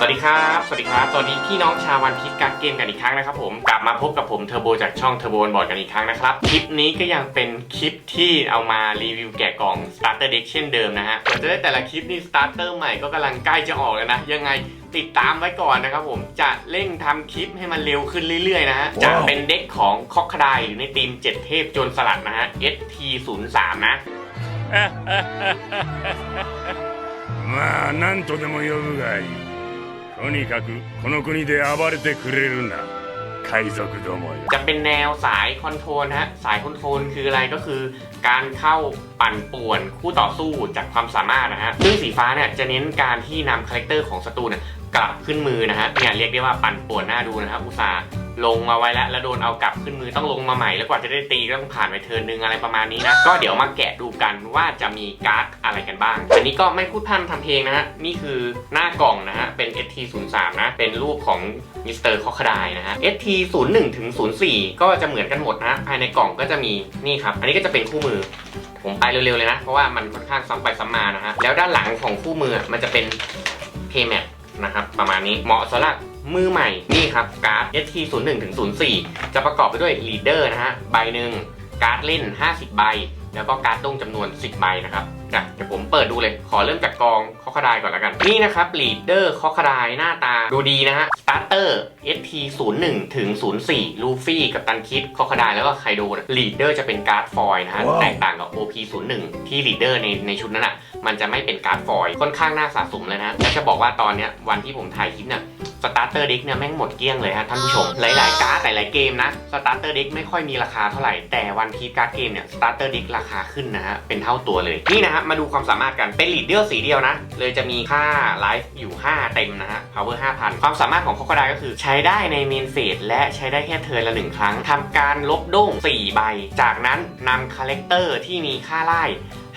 สวัสดีครับ สวัสดีครับ ตอนนี้พี่น้องชาววันพีชการดเกมกันอีกครั้งนะครับผม กลับมาพบกับผมเทอร์โบจากช่องเทอร์โบบอร์ดกันอีกครั้งนะครับ คลิปนี้ก็ยังเป็นคลิปที่เอามารีวิวแกะกล่อง starter deck เช่นเดิมนะฮะเดี๋ยวจะได้แต่ละคลิปนี่ starter ใหม่ก็กำลังใกล้จะออกแล้วนะ ยังไงติดตามไว้ก่อนนะครับผมจะเร่งทำคลิปให้มันเร็วขึ้นเรื่อยๆนะฮะ จะเป็นเด็กของคอกคดายอยู่ในทีม7เทพโจรสลัดนะฮะ ST03 นะมานั่นตัวเด とにかくこの国で暴れてくれるな海賊どもよ จะเป็นแนวสายคอนโทรลนะฮะ สายคอนโทรลคืออะไรก็คือ การเข้าปั่นป่วนคู่ต่อสู้จากความสามารถนะฮะ ซึ่งสีฟ้าเนี่ยจะเน้นการที่นำคาแรคเตอร์ของศัตรูเนี่ยกลับขึ้นมือนะฮะ เนี่ยเรียกได้ว่าปั่นป่วนน่าดูนะครับอุตส่าห์ ลงมาไว้แล้วแล้วโดนเอากลับขึ้นมือต้องลงมาใหม่แล้วกว่าจะได้ตีก็ต้องผ่านไปเทิร์นนึงอะไรประมาณนี้นะ ก็เดี๋ยวมาแกะดูกันว่าจะมีการ์ดอะไรกันบ้าง อันนี้ก็ไม่พูดพร่ำทำเพลงนะฮะ นี่คือหน้ากล่องนะฮะ เป็น ST03 นะ เป็นรูปของมิสเตอร์คอคดายนะฮะ ST01 ถึง04 ก็จะเหมือนกันหมดนะ ภายในกล่องก็จะมีนี่ครับ อันนี้ก็จะเป็นคู่มือ ผมไปเร็วๆเลยนะ เพราะว่ามันค่อนข้างซ้ำไปซ้ำมานะฮะ แล้วด้านหลังของคู่มือมันจะเป็นเพย์แมทนะครับประมาณนี้เหมาะสำหรับ มือใหม่นี่ครับการ์ด ST01 ถึง04 จะประกอบไปด้วยลีดเดอร์นะฮะใบหนึ่งการ์ดเล่น 50 ใบ แล้วก็การ์ดด้งจำนวน 10 ใบนะครับอะเดี๋ยวผมเปิดดูเลย ขอเริ่มจากกองคอคดายก่อนแล้วกัน นี่นะครับลีดเดอร์คอคดายหน้าตาดูดีนะฮะสตาร์เตอร์ ST01 ถึง04 ลูฟี่ กับตันคิดคอคดายแล้วก็ไคโดลีดเดอร์จะเป็นการ์ดฟอยล์นะฮะว้าวแตกต่างกับ OP01 ที่ลีดเดอร์ในในชุดนั้นอะ มันจะไม่เป็นการ์ดฟอยล์ค่อนข้างน่าสะสมเลยนะ และจะบอกว่าตอนเนี้ยวันที่ผมถ่ายคลิปเนี่ย สตาร์เตอร์เด็กเนี่ยแม่งหมดเกลี้ยงเลยฮะท่านผู้ชม หลายๆการ์ดหลายๆเกมนะสตาร์เตอร์เด็กไม่ค่อยมีราคาเท่าไหร่ แต่วันพีการ์ดเกมเนี่ยสตาร์เตอร์เด็กราคาขึ้นนะฮะเป็นเท่าตัวเลย นี่นะฮะมาดูความสามารถกันเป็นลีดเดอร์สีเดียวนะ เลยจะมีค่าไลฟ์อยู่ 5 เต็มนะฮะ power 5,000 ความสามารถของคอกดาก็คือ ใช้ได้ในเมนเฟสและใช้ได้แค่เทิร์นละหนึ่งครั้งทำการลบด้ง4ใบ จากนั้นนำคาแรคเตอร์ที่มีค่าไล่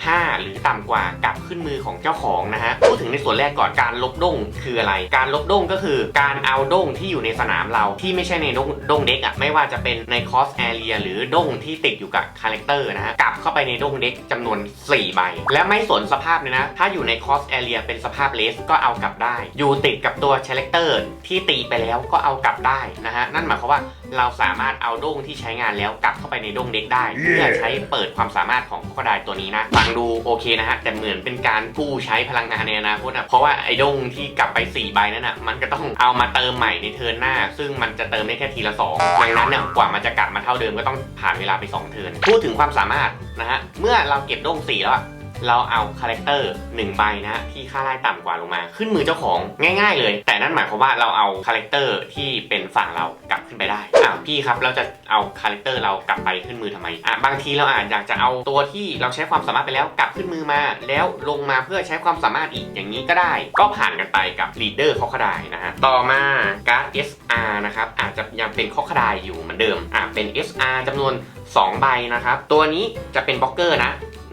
5 หรือต่ำกว่ากลับขึ้นมือของเจ้าของนะฮะพูดถึงในส่วนแรกก่อนการลบด้งคืออะไร การลบด้งก็คือการเอาด้งที่อยู่ในสนามเราที่ไม่ใช่ในด้งด้งเด็กอะไม่ว่าจะเป็นในคอสแอเรียหรือด้งที่ติดอยู่กับคาแรคเตอร์นะฮะกลับเข้าไปในด้งเด็กจำนวน 4 ใบ และไม่สนสภาพเลยนะ ถ้าอยู่ในคอสแอเรียเป็นสภาพเลสก็เอากลับได้ อยู่ติดกับตัวคาแรคเตอร์ที่ตีไปแล้วก็เอากลับได้นะฮะนั่นหมายความว่า เราสามารถเอาด้งที่ใช้งานแล้วกลับเข้าไปในด้งเด็กได้ เพื่อใช้เปิดความสามารถของคอกดายตัวนี้นะฟังดูโอเคนะฮะแต่เหมือนเป็นการกู้ใช้พลังงานในอนาคตนะเพราะว่าไอ้ด้งที่กลับไป4ใบนั้นอะมันก็ต้องเอามาเติมใหม่ในเทิร์นหน้า ซึ่งมันจะเติมได้แค่ทีละ2ดังนั้นเนี่ยกว่ามันจะกลับมาเท่าเดิมก็ต้องผ่านเวลาไป2เทิร์นพูดถึงความสามารถนะฮะเมื่อเราเก็บด้ง4แล้วอะ เราเอาคาแรคเตอร์1ใบนะที่ค่าไล่ต่ำกว่าลงมา ขึ้นมือเจ้าของง่ายๆเลย แต่นั่นหมายความว่าเราเอาคาแรคเตอร์ที่เป็นฝั่งเรากลับขึ้นไปได้อ้าวพี่ครับเราจะเอาคาแรคเตอร์เรากลับไปขึ้นมือทำไมอะบางทีเราอาจอยากจะเอาตัวที่เราใช้ความสามารถไปแล้วกลับขึ้นมือมา แล้วลงมาเพื่อใช้ความสามารถอีกอย่างนี้ก็ได้ ก็ผ่านกันไปกับลีดเดอร์คอคดายนะฮะต่อมาการ์ด SR นะครับอาจจะยังเป็นคอคดายอยู่เหมือนเดิมอะเป็น SR จำนวน2ใบนะครับตัวนี้จะเป็นบล็อกเกอร์นะ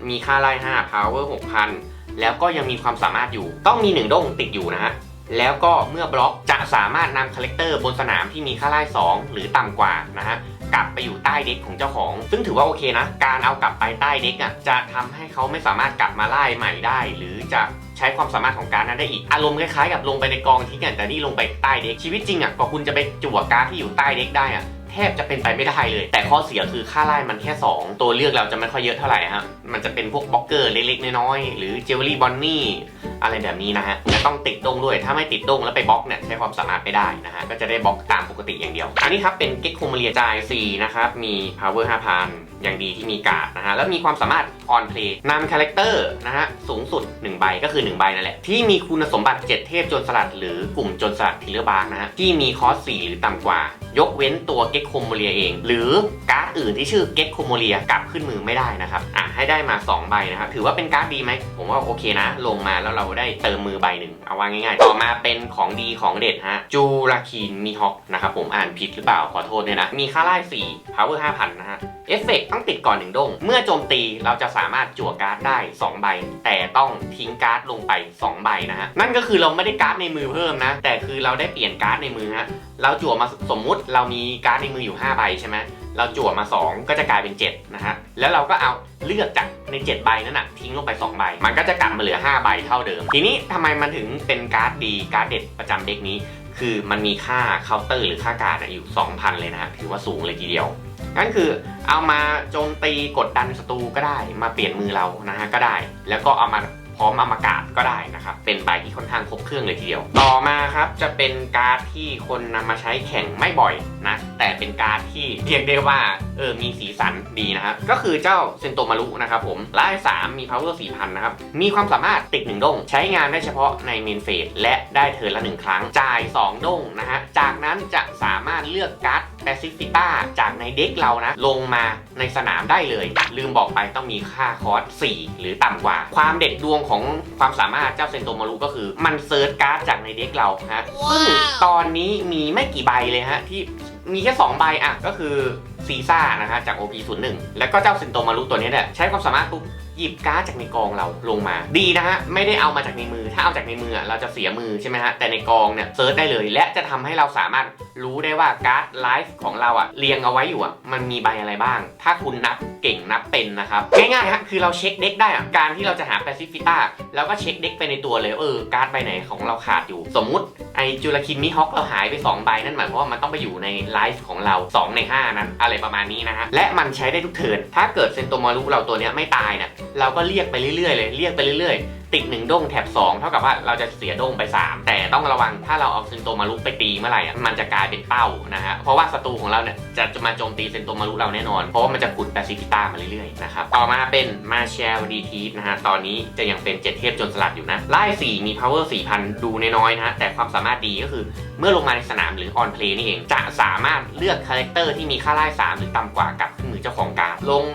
มีค่าไล่5 power 6,000 แล้วก็ยังมีความสามารถอยู่ ต้องมี 1 ด้งติดอยู่นะฮะ แล้วก็เมื่อบล็อกจะสามารถนำคาแรคเตอร์บนสนามที่มีค่าไล่ 2 หรือต่ำกว่านะฮะกลับไปอยู่ใต้เด็กของเจ้าของ ซึ่งถือว่าโอเคนะ การเอากลับไปใต้เด็กอะจะทำให้เขาไม่สามารถกลับมาไล่ใหม่ได้ หรือจะใช้ความสามารถของการนั้นได้อีก อารมณ์คล้ายๆกับลงไปในกองทิ้งแต่นี่ลงไปใต้เด็กชีวิตจริงอะกว่าคุณจะไปจั่วการที่อยู่ใต้เด็กได้อะ แทบจะเป็นไปไม่ได้เลย แต่ข้อเสียคือค่าไล่มันแค่ 2 ตัวเลือกเราจะไม่ค่อยเยอะเท่าไหร่ฮะมันจะเป็นพวกบล็อกเกอร์เล็กๆน้อยๆหรือเจวเวลรี่บอนนี่ อะไรแบบนี้นะฮะและต้องติดดงด้วย ถ้าไม่ติดดงแล้วไปบล็อกเนี่ยใช้ความสามารถไม่ได้นะฮะ ก็จะได้บล็อกตามปกติอย่างเดียว อันนี้ครับเป็นเก็กโคมเลียจ่าย4นะครับ มี power 5,000 อย่างดีที่มีกาดนะฮะ แล้วมีความสามารถ on play นำคาแรคเตอร์นะฮะสูงสุด 1 ใบก็คือ 1 ใบนั่นแหละ ที่มีคุณสมบัติ 7 เทพโจรสลัด หรือกลุ่มโจรสลัดทิเลอร์บาร์กนะฮะ ที่มีคอส4หรือต่ำกว่า ยกเว้นตัวเก็กโคโมเลียเอง หรือการ์ดอื่นที่ชื่อเก็กโคโมเลียกลับขึ้นมือไม่ได้นะครับอะให้ได้มา 2 ใบนะครับถือว่าเป็นการ์ดดีไหมผมว่าโอเคนะ ลงมาแล้วเราได้เติมมือใบหนึ่งเอาว่าง่ายๆ ต่อมาเป็นของดีของเด็ดฮะจูราคีนมีฮอกนะครับผมอ่านผิดหรือเปล่าขอโทษเนี่ยนะ มีค่าไล่4 power 5,000นนะฮะเอฟเฟกต์ต้องติดก่อนหนึ่งดง เมื่อโจมตีเราจะสามารถจั่วการ์ดได้ 2 ใบ แต่ต้องทิ้งการ์ดลงไป 2 ใบนะฮะ นั่นก็คือเราไม่ได้การ์ดในมือเพิ่มนะ แต่คือเราได้เปลี่ยนการ์ดในมือฮะเราจั่วมาสมมุติเรามีการ์ดในมืออยู่ 5 ใบใช่ไหม เราจั่วมา 2 ก็จะกลายเป็น7นะฮะแล้วเราก็เอาเลือกจากใน 7 ใบนั้นนะทิ้งลงไป 2 ใบ มันก็จะกลับมาเหลือ 5 ใบเท่าเดิม ทีนี้ทำไมมันถึงเป็นการ์ดดีการ์ดเด็ดประจำเด็กนี้ คือมันมีค่าเคาน์เตอร์หรือค่าการ์ดอยู่ 2,000 เลยนะฮะถือว่าสูงเลยทีเดียวนั่นคือเอามาโจมตีกดดันศัตรูก็ได้ มาเปลี่ยนมือเรานะฮะก็ได้ แล้วก็เอามา พร้อมอมากาศก็ได้นะครับ เป็นใบที่ค่อนข้างครบเครื่องเลยทีเดียว ต่อมาครับจะเป็นการ์ดที่คนนำมาใช้แข่งไม่บ่อยนะ แต่เป็นการ์ดที่เรียกได้ว่าเออมีสีสันดีนะครับ ก็คือเจ้าเซนโตมารุนะครับผมไล่3มี power 4000 นะครับ มีความสามารถติด1ด้งใช้งานได้เฉพาะในเมนเฟสและได้เทิร์นละ 1 ครั้ง จ่าย 2ด้งนะฮะ จากนั้นจะสามารถเลือกการ์ดแปซิฟิต้าจากในเด็กเรานะ ลงมาในสนามได้เลย ลืมบอกไปต้องมีค่าคอร์ส 4 หรือต่ำกว่า ความเด็ดดวงของความสามารถเจ้าเซนโตมารุก็คือ มันเซิร์ชการ์ดจากในเด็กเราฮะซึ่งตอนนี้มีไม่กี่ใบเลยฮะที่มีแค่2ใบอะก็คือ ซีซ่านะฮะจาก OP01 แล้วก็เจ้าเซนโตมารุตัวนี้เนี่ยใช้ความสามารถปุ๊บหยิบการ์ดจากในกองเราลงมาดีนะฮะไม่ได้เอามาจากในมือ ถ้าเอาจากในมือเราจะเสียมือใช่ไหมฮะแต่ในกองเนี่ยเซิร์ชได้เลย และจะทำให้เราสามารถรู้ได้ว่าการ์ดไลฟ์ของเราอะเรียงเอาไว้อยู่อะมันมีใบอะไรบ้าง ถ้าคุณนับเก่งนับเป็นนะครับง่ายๆฮะคือเราเช็คเด็กได้อะการที่เราจะหาแปซิฟิต้าเราก็เช็คเด็กไปในตัวเลยเออการ์ดใบไหนของเราขาดอยู่ สมมุติไอจูลคินมิฮอกเราหายไปสองใบนั่นหมายความว่ามันต้องไปอยู่ในไลฟ์ของเราสองในห้านั้นอะไรประมาณนี้นะฮะและมันใช้ได้ทุกเทิร์นถ้าเกิดเซนโตมารุเราตัวนี้ไม่ตายเนี่ยเราก็เรียกไปเรื่อยๆเลยเรียกไปเรื่อยๆ ติดหนึ่งด้งแถบ2 เท่ากับว่าเราจะเสียด้งไป 3 แต่ต้องระวังถ้าเราเอาเซนโตมารุไปตีเมื่อไหร่อะมันจะกลายเป็นเป้านะฮะเพราะว่าศัตรูของเราเนี่ยจะจะมาโจมตีเซนโตมารุเราแน่นอน เพราะว่ามันจะขุดแปซิฟิต้ามาเรื่อยๆนะครับต่อมาเป็นมาเชลดีทีนะฮะตอนนี้จะยังเป็นเจ็ดเทพโจนสลัดอยู่นะไล่4มี power 4,000 ดูน้อยๆนะฮะแต่ความสามารถดีก็คือเมื่อลงมาในสนามหรือ on play นี่เองจะสามารถเลือกคาแรคเตอร์ที่มีค่าไล่3หรือต่ำกว่ากับขึ้นมือเจ้าของการลง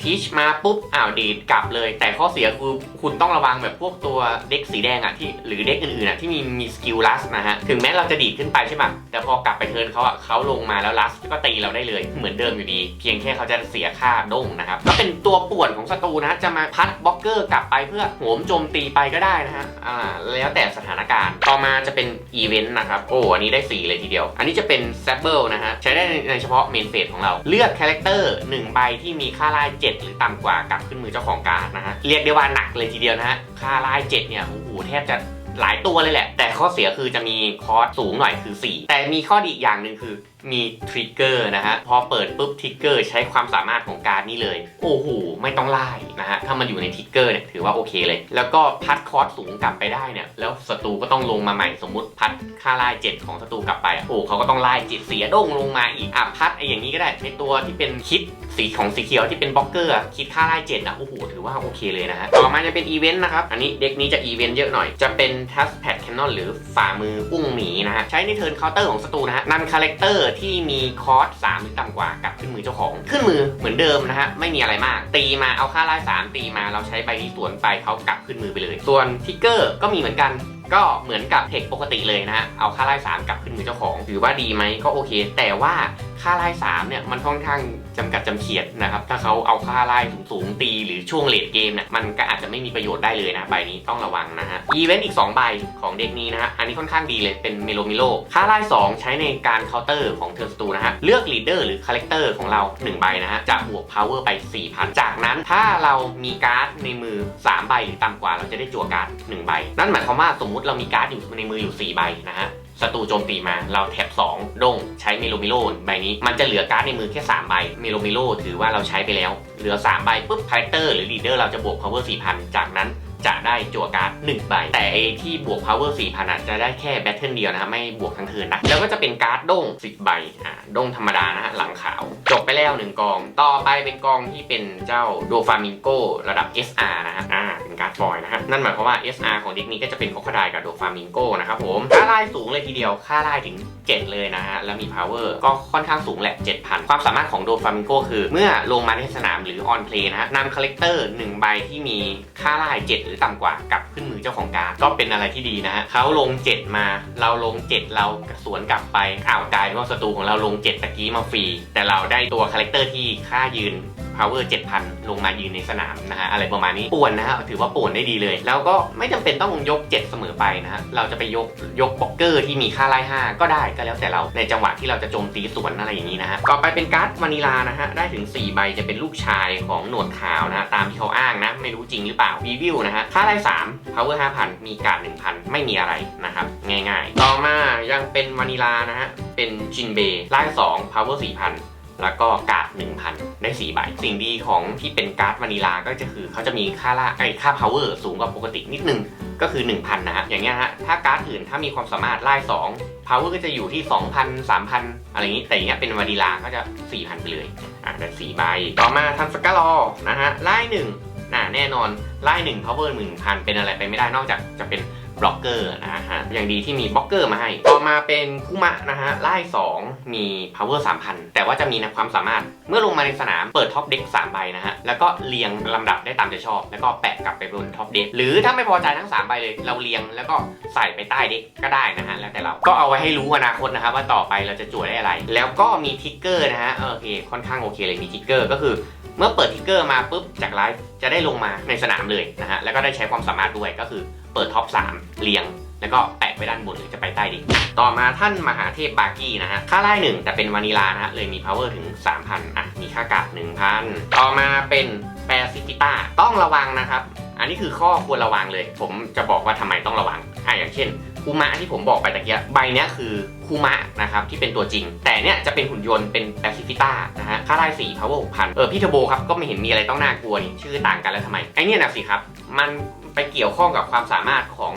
ทิชมาปุ๊บอ้าวดีดกลับเลย แต่ข้อเสียคือคุณต้องระวังแบบพวกตัวเด็กสีแดงอะที่หรือเด็กอื่นๆอะที่มีมีสกิลลัสนะฮะ ถึงแม้เราจะดีดขึ้นไปใช่ปะแต่พอกลับไปเทินเขาอะเขาลงมาแล้วลัสก็ตีเราได้เลยเหมือนเดิมอยู่ดี เพียงแค่เขาจะเสียค่าด้งนะครับก็เป็นตัวป่วนของศัตรูนะจะมาพัดบล็อกเกอร์กลับไปเพื่อโหมโจมตีไปก็ได้นะฮะอ่าแล้วแต่สถานการณ์ต่อมาจะเป็นอีเวนต์นะครับโอ้อันนี้ได้ 4 เลยทีเดียว อันนี้จะเป็นแซบเบิลนะฮะใช้ได้ในเฉพาะเมนเฟสของเราเลือกคาแรคเตอร์1ใบที่มีค่าไล่7 หรือต่ำกว่ากลับขึ้นมือเจ้าของการ์ดนะฮะ เรียกได้ว่าหนักเลยทีเดียวนะฮะ ค่าไล่7เนี่ย โอ้โห แทบจะหลายตัวเลยแหละ แต่ข้อเสียคือจะมีคอสสูงหน่อยคือ 4 แต่มีข้อดีอีกอย่างหนึ่งคือมีทริกเกอร์นะฮะ พอเปิดปุ๊บทริกเกอร์ใช้ความสามารถของการนี้เลย โอ้โห ไม่ต้องไล่นะฮะ ถ้ามันอยู่ในทริกเกอร์เนี่ยถือว่าโอเคเลย แล้วก็พัดคอสสูงกลับไปได้เนี่ย แล้วศัตรูก็ต้องลงมาใหม่สมมุติพัดค่าไล่เจ็ดของศัตรูกลับไปอะโอ้เขาก็ต้องไล่จิตเสียด้งลงมาอีกอะพัดไอ้อย่างนี้ก็ได้ในตัวที่เป็นคิด สีของสีเขียวที่เป็นบล็อกเกอร์คิดค่าไล่เจ็ดอะโอ้โหถือว่าโอเคเลยนะฮะต่อมาจะเป็นอีเวนต์นะครับ อันนี้เด็กนี้จะอีเวนต์เยอะหน่อย จะเป็นทัสแพดแคนนอนหรือฝ่ามืออุ้งหมีนะฮะ ใช้ในเทิร์นเคาน์เตอร์ของศัตรูนะฮะนำคาแรคเตอร์ที่มีคอร์ส3หรือต่ำกว่ากลับขึ้นมือเจ้าของ ขึ้นมือเหมือนเดิมนะฮะไม่มีอะไรมาก ตีมาเอาค่าไล่3ตีมาเราใช้ใบนี้สวนไปเขากลับขึ้นมือไปเลย ส่วนทิกเกอร์ก็มีเหมือนกันก็เหมือนกับเทคปกติเลยนะฮะเอาค่าไล่3กลับขึ้นมือเจ้าของ ถือว่าดีไหมก็โอเค แต่ว่า ค่าไล่3เนี่ยมันค่อนข้างจำกัดจำเขียดนะครับถ้าเขาเอาค่าไล่สูงๆตี หรือช่วงเลดเกมเนี่ยมันก็อาจจะไม่มีประโยชน์ได้เลยนะใบนี้ต้องระวังนะฮะอีเวนต์อีก 2 ใบของเด็กนี้นะฮะอันนี้ค่อนข้างดีเลยเป็นเมโลมิโลค่าไล่2ใช้ในการเคาน์เตอร์ของเทอร์สตูนะฮะเลือกลีดเดอร์หรือคาแรคเตอร์ของเรา 1 ใบนะฮะจะบวก power ไป 4,000 จากนั้นถ้าเรามีการ์ดในมือ 3 ใบหรือต่ำกว่าเราจะได้จั่วการ์ด1ใบนั่นหมายความว่าสมมุติเรามีการ์ดอยู่ในมืออยู่ 4 ใบนะฮะ ศัตรูโจมตีมาเราแท็บ2ดงใช้เมโลมิโลใบนี้มันจะเหลือการ์ดในมือแค่3ใบเมโลมิโลถือว่าเราใช้ไปแล้ว เหลือ3ใบปุ๊บคาแรคเตอร์หรือลีดเดอร์เราจะบวก power 4,000 จากนั้น จะได้จั่วการ์ด1ใบ แต่ไอที่บวก power 4,000อะจะได้แค่แบทเทิลเดียวนะฮะไม่บวกทั้งเทิร์นนะ แล้วก็จะเป็นการ์ดด้ง10ใบอ่าด้งธรรมดานะฮะหลังขาว จบไปแล้ว 1กอง ต่อไปเป็นกองที่เป็นเจ้าโดฟามิงโกระดับ SR นะฮะอ่าเป็นการ์ดฟอยนะฮะนั่นหมายความว่า SR ของเด็กนี้ก็จะเป็นคอกระไดกับโดฟามิงโกนะครับผมค่าไล่สูงเลยทีเดียวค่าไล่ถึง 7 เลยนะฮะแล้วมี power ก็ค่อนข้างสูงแหละ 7,000 ความสามารถของโดฟามิงโกคือ เมื่อลงมาในสนามหรือ on play นะฮะนำคาแรคเตอร์1ใบที่มีค่าไล่7รือต่ำกว่ากลับขึ้นมือเจ้าของการ ก็เป็นอะไรที่ดีนะฮะเขาลง 7 มา เราลง 7 เราสวนกลับไปอ้าวกลายเป็นว่าศัตรูของเราลง 7ตะกี้มาฟรีแต่เราได้ตัวคาแรคเตอร์ที่ค่ายืน power 7,000 ลงมายืนในสนามนะฮะอะไรประมาณนี้ป่วนนะฮะถือว่าป่วนได้ดีเลย แล้วก็ไม่จำเป็นต้องยก 7 เสมอไปนะฮะเราจะไปยกยกบ็อกเกอร์ที่มีค่าไล่5ก็ได้ก็แล้วแต่เราในจังหวะที่เราจะโจมตีสวนอะไรอย่างนี้นะฮะต่อไปเป็นการ์ดวานิลานะฮะได้ถึง 4 ใบจะเป็นลูกชายของหนวดขาวนะฮะตามที่เขาอ้างนะ ไม่รู้จริงหรือเปล่าวีวิวนะฮะค่าไล่3 power 5,000 มีการ์ด1,000 ไม่มีอะไรนะครับง่าย ๆ ต่อมายังเป็นวานิลานะฮะเป็นจินเบย์ไล่2 power 4,000 แล้วก็การ์ด1,000 ได้4ใบ สิ่งดีของที่เป็นการ์ดวานิลาก็จะคือเขาจะมีค่าล่าไอค่า power สูงกว่าปกตินิดนึง ก็คือ 1,000 นะฮะ อย่างเงี้ยฮะ ถ้าการ์ดอื่นถ้ามีความสามารถไล่2 power ก็จะอยู่ที่ 2,000 3,000 อะไรอย่างนี้ แต่อย่างเงี้ยเป็นวานิลาก็จะ 4,000 ไปเลย อะได้4ใบ ต่อมาทันสกาลอนะฮะไล่1น่ะแน่นอนไล่1 power 1,000 เป็นอะไรไปไม่ได้นอกจากจะเป็น บล็อกเกอร์นะฮะอย่างดีที่มีบล็อกเกอร์มาให้ ต่อมาเป็นคุมะนะฮะไล่2มี power 3,000 แต่ว่าจะมีนะความสามารถเมื่อลงมาในสนามเปิดท็อปเด็ก3ใบนะฮะแล้วก็เรียงลำดับได้ตามใจชอบ แล้วก็แปะกลับไปบนท็อปเด็กหรือถ้าไม่พอใจทั้ง3ใบเลยเราเรียงแล้วก็ใส่ไปใต้เด็กก็ได้นะฮะแล้วแต่เราก็เอาไว้ให้รู้อนาคตนะครับว่าต่อไปเราจะจั่วได้อะไร แล้วก็มีทิกเกอร์นะฮะโอเคค่อนข้างโอเคเลยมีทิกเกอร์ก็คือ เมื่อเปิดทิกเกอร์มาปุ๊บจากไลฟ์จะได้ลงมาในสนามเลยนะฮะแล้วก็ได้ใช้ความสามารถด้วยก็คือเปิดท็อป 3 เรียง แล้วก็แปะไว้ด้านบนหรือจะไปใต้ดินต่อมาท่านมหาเทพบาร์กี้นะฮะค่าไล่หนึ่งแต่เป็นวานิลานะฮะเลยมี power ถึง 3,000 อะ มีค่ากาด1,000 ต่อมาเป็นแปซิฟิต้าต้องระวังนะครับ อันนี้คือข้อควรระวังเลย ผมจะบอกว่าทำไมต้องระวังอะอย่างเช่น คูมะที่ผมบอกไปตะเกียใบนี้คือคูมะนะครับที่เป็นตัวจริง แต่เนี้ยจะเป็นหุ่นยนต์เป็นแปซิฟิต้านะฮะค่าไล่สี่ power 6,000เออพี่เทอร์โบครับก็ไม่เห็นมีอะไรต้องน่ากลัวนี่ชื่อต่างกันแล้วทำไมไอเนี่ยนะสิครับมันไปเกี่ยวข้องกับความสามารถของ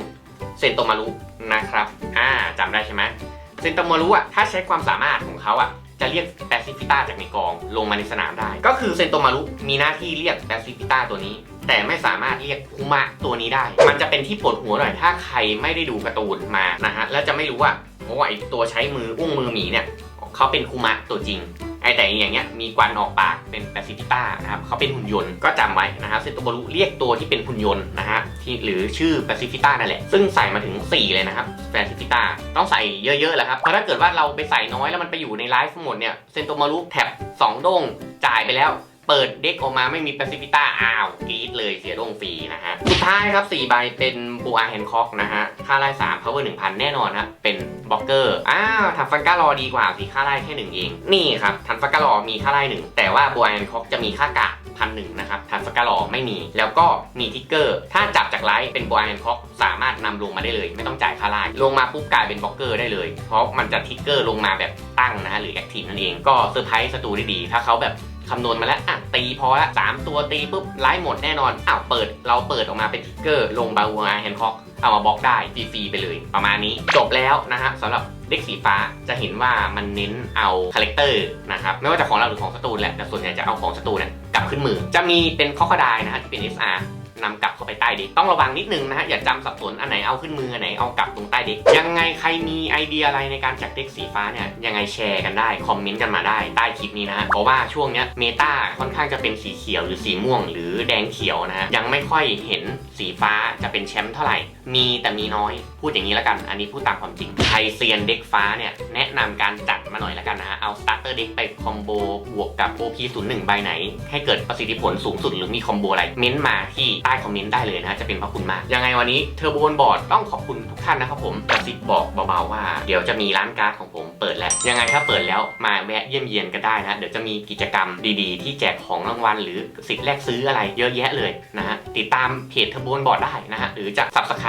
เซนโตมารุนะครับอ่าจำได้ใช่ไหมเซนโตมารุอะถ้าใช้ความสามารถของเขาอะจะเรียกแปซิฟิต้าจากในกองลงมาในสนามได้ ก็คือเซนโตมารุมีหน้าที่เรียกแปซิฟิต้าตัวนี้ แต่ไม่สามารถเรียกคุมะตัวนี้ได้ มันจะเป็นที่ปวดหัวหน่อยถ้าใครไม่ได้ดูการ์ตูนมานะฮะแล้วจะไม่รู้ว่าโอ้ไอตัวใช้มืออุ้งมือหมีเนี่ยเขาเป็นคุมะตัวจริงไอแต่อย่างเงี้ยมีกวันออกปากเป็นแปซิฟิต้านะครับเขาเป็นหุ่นยนต์ก็จำไว้นะครับเซนโตบารุเรียกตัวที่เป็นหุ่นยนต์นะฮะที่หรือชื่อแปซิฟิต้านั่นแหละ ซึ่งใส่มาถึง 4 เลยนะครับแปซิฟิต้าต้องใส่เยอะๆแหละครับเพราะถ้าเกิดว่าเราไปใส่น้อยแล้วมันไปอยู่ในไลฟ์หมดเนี่ยเซนโตมารุแท็บ2โด้งจ่ายไปแล้ว เปิดเด็กออกมาไม่มีแปซิฟิต้าอ้าวกรี๊ดเลยเสียด่งฟรีนะฮะ สุดท้ายครับ 4 ใบเป็นบูอาแฮนคอกนะฮะ ค่าไล่3 power 1,000 แน่นอนฮะ เป็นบล็อกเกอร์อ้าวทันฟันก้ารอดีกว่าสิค่าไล่แค่หนึ่งเอง นี่ครับทันฟันก้ารอมีค่าไล่หนึ่งแต่ว่าบูอาแฮนคอกจะมีค่ากาดพันหนึ่งนะครับทันฟันการอไม่มี แล้วก็มีทิกเกอร์ ถ้าจับจากไลฟ์เป็นบูอาแฮนคอกสามารถนำลงมาได้เลย ไม่ต้องจ่ายค่าไล่ลงมาปุ๊บกลายเป็นบล็อกเกอร์ได้เลย เพราะมันจะทิกเกอร์ลงมาแบบตั้งนะฮะหรือแอคทีฟนั่นเอง ก็เซอร์ไพรส์ศัตรูได้ดี ถ้าเขาแบบ คำนวณมาแล้วอะตีพอละสามตัวตีปุ๊บไล่หมดแน่นอนอ้าวเปิดเราเปิดออกมาเป็นทิกเกอร์ลงบาวูอาแฮนค็อกเอามาบล็อกได้ฟรีๆไปเลยประมาณนี้จบแล้วนะฮะสำหรับเด็กสีฟ้าจะเห็นว่ามันเน้นเอาคาแรคเตอร์นะครับไม่ว่าจะของเราหรือของสตูนแหละแต่ส่วนใหญ่จะเอาของสตรูเนี่ยกลับขึ้นมือ จะมีเป็นข้อคดายนะฮะที่เป็น SR นำกลับเข้าไปใต้เด็กต้องระวังนิดนึงนะฮะอย่าจำสับสนอันไหนเอาขึ้นมืออันไหนเอากลับตรงใต้เด็กยังไงใครมีไอเดียอะไรในการจัดเด็กสีฟ้าเนี่ยยังไงแชร์กันได้คอมเมนต์กันมาได้ใต้คลิปนี้นะฮะเพราะว่าช่วงเนี้ยเมตาค่อนข้างจะเป็นสีเขียวหรือสีม่วง หรือแดงเขียวนะฮะยังไม่ค่อยเห็นสีฟ้าจะเป็นแชมป์เท่าไหร่ มีแต่มีน้อย พูดอย่างนี้แล้วกัน อันนี้พูดตามความจริง ใครเซียนเด็กฟ้าเนี่ย แนะนำการจัดมาหน่อยแล้วกันนะฮะ เอาสตาร์เตอร์เด็กไปคอมโบบวกกับ OP01 ใบไหน ให้เกิดประสิทธิผลสูงสุดหรือมีคอมโบอะไร เม้นต์มาที่ใต้คอมเมนต์ได้เลยนะ จะเป็นพระคุณมาก ยังไงวันนี้เทอร์โบนบอร์ดต้องขอบคุณทุกท่านนะครับผมกระซิบบอกเบาๆว่า เดี๋ยวจะมีร้านการ์ดของผมเปิดแล้ว ยังไงถ้าเปิดแล้วมาแวะเยี่ยมเยียนกันได้นะ เดี๋ยวจะมีกิจกรรมดีๆ ที่แจกของรางวัลหรือสิทธิ์แลกซื้ออะไรเยอะแยะเลยนะฮะ ติดตามเพจเทอร์โบนบอร์ดได้นะฮะ หรือจะ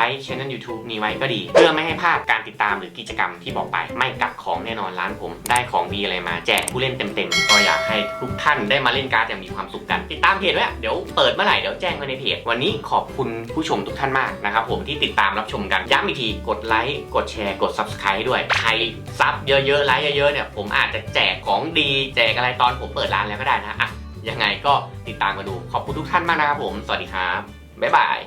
subscribe channel YouTube มีไว้ก็ดี เพื่อไม่ให้พลาดการติดตามหรือกิจกรรมที่บอกไป ไม่กักของแน่นอนร้านผม ได้ของดีอะไรมาแจกผู้เล่นเต็มๆก็อยากให้ทุกท่านได้มาเล่นการ์ดอย่างมีความสุขกัน ติดตามเพจไว้เดี๋ยวเปิดเมื่อไหร่เดี๋ยวแจ้งไว้ในเพจวันนี้ขอบคุณผู้ชมทุกท่านมากนะครับผมที่ติดตามรับชมกันย้ำอีกทีกดไลค์กดแชร์กด subscribe ด้วยใครซับเยอะๆไลค์เยอะๆเนี่ยผมอาจจะแจกของดีแจกอะไรตอนผมเปิดร้านแล้วก็ได้นะอะยังไงก็ติดตามมาดูขอบคุณทุกท่านมากนะครับผม สวัสดีครับ บ๊ายบาย